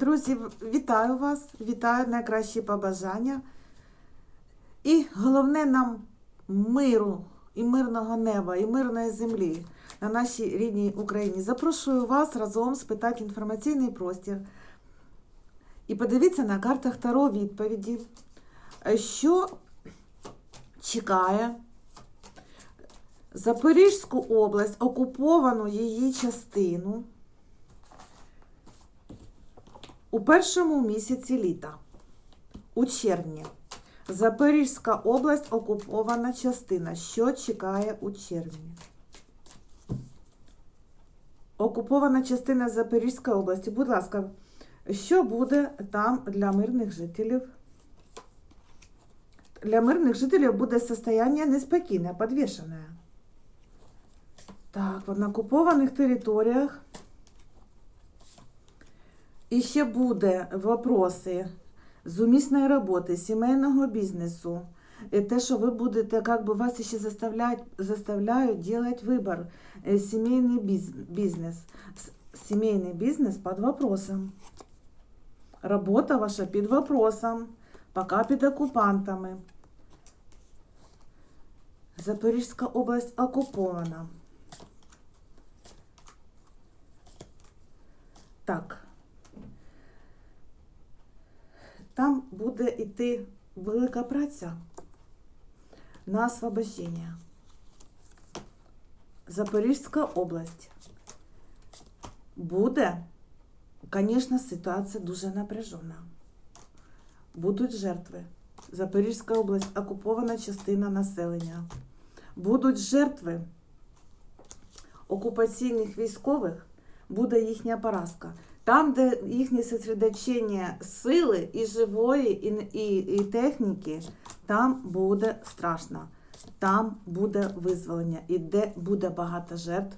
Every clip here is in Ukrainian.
Друзі, вітаю вас, вітаю найкращі побажання. І головне нам миру, і мирного неба, і мирної землі на нашій рідній Україні. Запрошую вас разом спитати інформаційний простір. І подивіться на картах Таро відповіді, що чекає Запорізьку область, окуповану її частину у першому місяці літа, у червні. Запорізька область окупована частина. Що чекає у червні? Окупована частина Запорізької області. Будь ласка, що буде там для мирних жителів? Для мирних жителів буде состояние неспокійне, підвішене. Так, на окупованих територіях. І ще буде вопроси з умісної роботи, сімейного бізнесу. І те, що ви будете, как бы вас ще заставляють, заставляють делать вибор. Е, Сімейний біз- бізнес. С- Сімейний бізнес під вопросом. Робота ваша під вопросом. Пока під окупантами. Запорізька область окупована. Так. Там буде йти велика праця на освобождення. Запорізька область. Буде, звісно, ситуація дуже напряжена. Будуть жертви. Запорізька область окупована частина населення. Будуть жертви окупаційних військових, буде їхня поразка. Там, де їхнє сосредоточення сили і живої, і, і, і техніки, там буде страшно. Там буде визволення, і де буде багато жертв.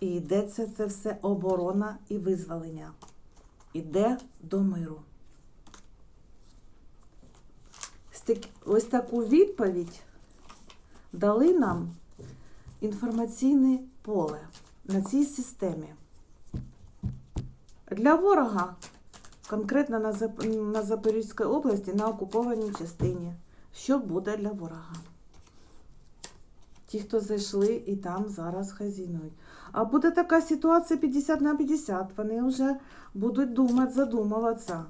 І йдеться це все оборона і визволення. Іде до миру. Ось таку відповідь дали нам інформаційне поле на цій системі. Для ворога, конкретно на, на Запорізькій області, на окупованій частині, що буде для ворога? Ті, хто зайшли і там зараз хазінують. А буде така ситуація 50 на 50, вони вже будуть думати, задумуватися.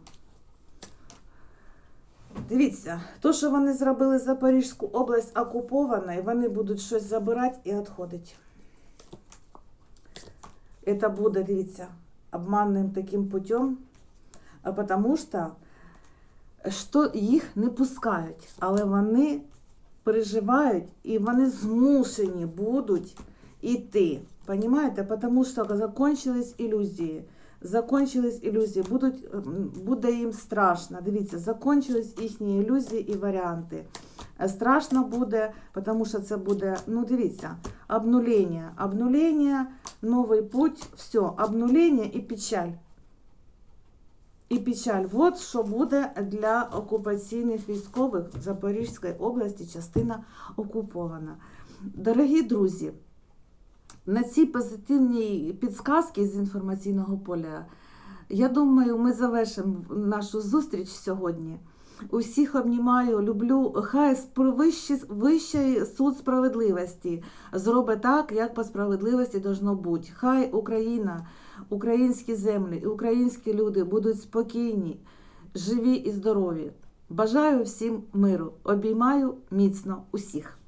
Дивіться, то, що вони зробили Запорізьку область окупованою, вони будуть щось забирати і відходити. Это буде, дивіться, обманним таким путем, потому що, що їх не пускають, але вони переживають і вони змушені будуть йти. Понимаете? Потому що закончились ілюзії. Закончились ілюзії, будуть, буде їм страшно. Дивіться, закончились їхні ілюзії і варіанти. Страшно буде, тому що це буде, ну дивіться, обнулення. Обнулення, новий путь, все, обнулення і печаль. І печаль. От що буде для окупаційних військових в Запорізькій області, частина окупована. Дорогі друзі, на цій позитивній підсказці з інформаційного поля, я думаю, ми завершимо нашу зустріч сьогодні. Усіх обнімаю, люблю. Хай вищий суд справедливості зробить так, як по справедливості должно бути. Хай Україна, українські землі і українські люди будуть спокійні, живі і здорові. Бажаю всім миру. Обіймаю міцно усіх.